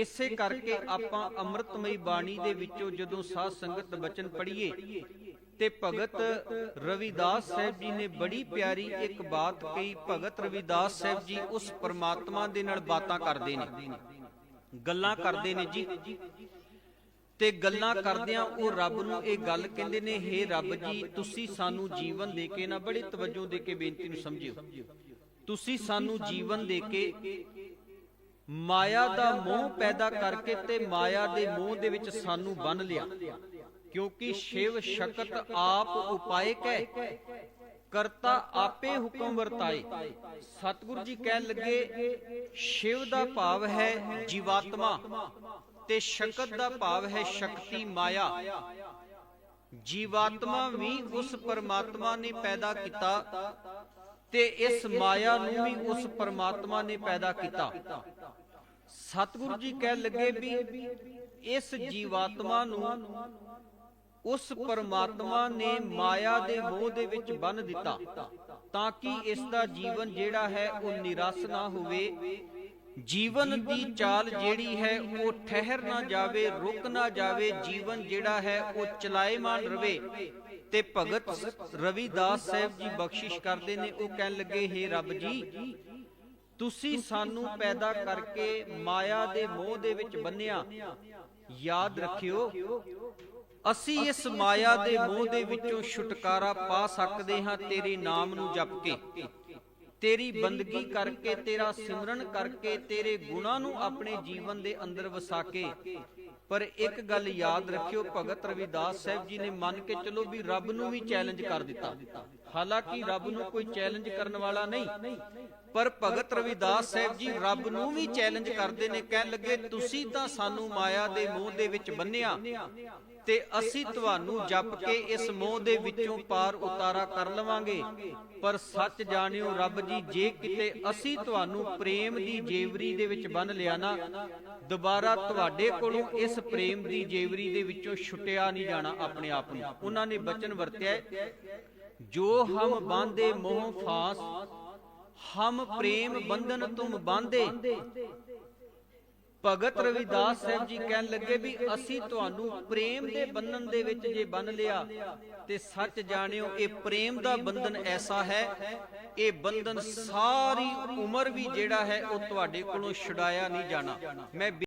ਇਸੇ ਕਰਕੇ ਆਪਾਂ ਅੰਮ੍ਰਿਤਮਈ ਬਾਣੀ ਦੇ ਵਿੱਚੋਂ ਜਦੋਂ ਸਾਧ ਸੰਗਤ ਬਚਨ ਪੜ੍ਹੀਏ ਤੇ ਭਗਤ ਰਵਿਦਾਸ ਸਾਹਿਬ ਜੀ ਨੇ ਬੜੀ ਪਿਆਰੀ ਇੱਕ ਬਾਤ ਕਹੀ, ਭਗਤ ਰਵਿਦਾਸ ਸਾਹਿਬ ਜੀ ਉਸ ਪਰਮਾਤਮਾ ਦੇ ਨਾਲ ਬਾਤਾਂ ਕਰਦੇ ਨੇ। ਗੱਲਾਂ ਕਰਦੇ ਨੇ ਜੀ। ਤੇ ਗੱਲਾਂ ਕਰਦਿਆਂ ਉਹ ਰੱਬ ਨੂੰ ਇਹ ਗੱਲ ਕਹਿੰਦੇ ਨੇ, ਹੇ ਰੱਬ ਜੀ, ਤੁਸੀਂ ਸਾਨੂੰ ਜੀਵਨ ਦੇ ਕੇ ਨਾ ਬੜੀ ਤਵੱਜੋ ਦੇ ਕੇ ਬੇਨਤੀ ਨੂੰ ਸਮਝਿਓ। ਤੁਸੀਂ ਸਾਨੂੰ ਜੀਵਨ ਦੇ ਕੇ ਮਾਇਆ ਦਾ ਮੋਹ ਪੈਦਾ ਕਰਕੇ ਤੇ ਮਾਇਆ ਦੇ ਮੋਹ ਦੇ ਵਿੱਚ ਸਾਨੂੰ ਬੰਨ ਲਿਆ। ਕਿਉਂਕਿ ਸ਼ਿਵ ਸ਼ਕਤ ਆਪ ਉਪਾਏ ਕੈ। ਕਰਤਾ ਆਪੇ ਹੁਕਮ ਵਰਤਾਏ। ਸਤਿਗੁਰੂ ਜੀ ਕਹਿਣ ਲੱਗੇ, ਸ਼ਿਵ ਦਾ ਭਾਵ ਹੈ ਜੀਵਾਤਮਾ ਤੇ ਸ਼ਕਤ ਦਾ ਭਾਵ ਹੈ ਸ਼ਕਤੀ ਮਾਇਆ। ਜੀਵਾਤਮਾ ਵੀ ਉਸ ਪਰਮਾਤਮਾ ਨੇ ਪੈਦਾ ਕੀਤਾ ਤੇ ਇਸ ਮਾਇਆ ਨੂੰ ਵੀ ਉਸ ਪਰਮਾਤਮਾ ਨੇ ਪੈਦਾ ਕੀਤਾ। ਸਤਿਗੁਰੂ ਜੀ ਕਹਿ ਲੱਗੇ ਵੀ ਇਸ ਜੀਵਾਤਮਾ ਨੂੰ ਉਸ ਪਰਮਾਤਮਾ ਨੇ ਮਾਇਆ ਦੇ ਮੋਹ ਦੇ ਵਿੱਚ ਬੰਨ ਦਿੱਤਾ ਤਾਂ ਕਿ ਇਸ ਦਾ ਜੀਵਨ ਜਿਹੜਾ ਹੈ ਉਹ ਨਿਰਸ ਨਾ ਹੋਵੇ। ਜੀਵਨ ਦੀ ਚਾਲ ਜਿਹੜੀ ਹੈ ਉਹ ਠਹਿਰ ਨਾ ਜਾਵੇ ਰੁਕ ਨਾ ਜਾਵੇ ਜੀਵਨ ਜਿਹੜਾ ਹੈ ਉਹ ਚਲਾਏਮਾਨ ਰਵੇ। ਤੇ ਭਗਤ ਰਵਿਦਾਸ ਸਾਹਿਬ ਜੀ ਬਖਸ਼ਿਸ਼ ਕਰਦੇ ਨੇ ਉਹ ਕਹਿਣ ਲੱਗੇ ਹੇ ਰੱਬ ਜੀ ਤੁਸੀਂ ਸਾਨੂੰ ਪੈਦਾ ਕਰਕੇ ਮਾਇਆ ਦੇ ਮੋਹ ਦੇ ਵਿੱਚ ਬੰਨਿਆ ਯਾਦ ਰੱਖਿਓ ਅਸੀਂ ਇਸ ਮਾਇਆ ਦੇ ਮੋਹ ਦੇ ਵਿੱਚੋਂ ਛੁਟਕਾਰਾ ਪਾ ਸਕਦੇ ਹਾਂ ਤੇਰੇ ਨਾਮ ਨੂੰ ਜਪ ਕੇ। ਤੇਰੀ ਬੰਦਗੀ ਕਰਕੇ ਤੇਰਾ ਸਿਮਰਨ ਕਰਕੇ ਤੇਰੇ ਗੁਣਾਂ ਨੂੰ ਆਪਣੇ ਜੀਵਨ ਦੇ ਅੰਦਰ ਵਸਾ ਕੇ। ਪਰ ਇੱਕ ਗੱਲ ਯਾਦ ਰੱਖਿਓ ਭਗਤ ਰਵਿਦਾਸ ਸਾਹਿਬ ਜੀ ਨੇ ਮੰਨ ਕੇ ਚਲੋ ਵੀ ਰੱਬ ਨੂੰ ਵੀ ਚੈਲੰਜ ਕਰ ਦਿੱਤਾ। ਹਾਲਾਂਕਿ ਰੱਬ ਨੂੰ ਕੋਈ ਚੈਲੰਜ ਕਰਨ ਵਾਲਾ ਨਹੀਂ। ਪਰ ਭਗਤ ਰਵਿਦਾਸ ਸਾਹਿਬ ਜੀ ਰੱਬ ਨੂੰ ਵੀ ਚੈਲੰਜ ਕਰਦੇ ਨੇ ਕਹਿਣ ਲੱਗੇ ਤੁਸੀਂ ਤਾਂ ਸਾਨੂੰ ਮਾਇਆ ਦੇ ਮੋਹ ਦੇ ਵਿੱਚ ਬੰਨਿਆ ਤੇ ਅਸੀਂ ਤੁਹਾਨੂੰ ਜਪ ਕੇ ਇਸ ਮੋਹ ਦੇ ਵਿੱਚੋਂ ਪਾਰ ਉਤਾਰਾ ਕਰ ਲਵਾਂਗੇ। ਪਰ ਸੱਚ ਜਾਣਿਓ, ਰੱਬ ਜੀ, ਜੇ ਕਿਤੇ ਅਸੀਂ ਤੁਹਾਨੂੰ ਪ੍ਰੇਮ ਦੀ ਜੇਵਰੀ ਦੇ ਵਿੱਚ ਬੰਨ ਲਿਆ ਨਾ, ਦੁਬਾਰਾ ਤੁਹਾਡੇ ਕੋਲੋਂ ਇਸ ਪ੍ਰੇਮ ਦੀ ਜੇਵਰੀ ਦੇ ਵਿੱਚੋਂ ਛੁੱਟਿਆ ਨਹੀਂ ਜਾਣਾ ਆਪਣੇ ਆਪ ਨੂੰ। ਉਹਨਾਂ ਨੇ ਬਚਨ ਵਰਤਿਆ ਜੋ ਹਮ ਬਾਂਦੇ ਮੋਹ ਫਾਸ, ਹਮ ਪ੍ਰੇਮ ਬੰਧਨ ਤੁਮ ਬਾਂਦੇ ਭਗਤ ਰਵਿਦਾਸ ਸਾਹਿਬ ਜੀ ਕਹਿਣ ਲੱਗੇ ਵੀ ਅਸੀਂ ਤੁਹਾਨੂੰ ਪ੍ਰੇਮ ਦੇ ਬੰਧਨ ਦੇ ਵਿੱਚ ਜੇ ਬੰਨ ਲਿਆ ਤੇ ਸੱਚ ਜਾਣਿਓ ਇਹ ਪ੍ਰੇਮ ਦਾ ਬੰਧਨ ਐਸਾ ਹੈ ਇਹ ਬੰਧਨ ਸਾਰੀ ਉਮਰ ਵੀ ਜਿਹੜਾ ਹੈ ਉਹ ਤੁਹਾਡੇ ਕੋਲੋਂ ਛੁਡਾਇਆ ਨਹੀਂ ਜਾਣਾ। ਮੈਂ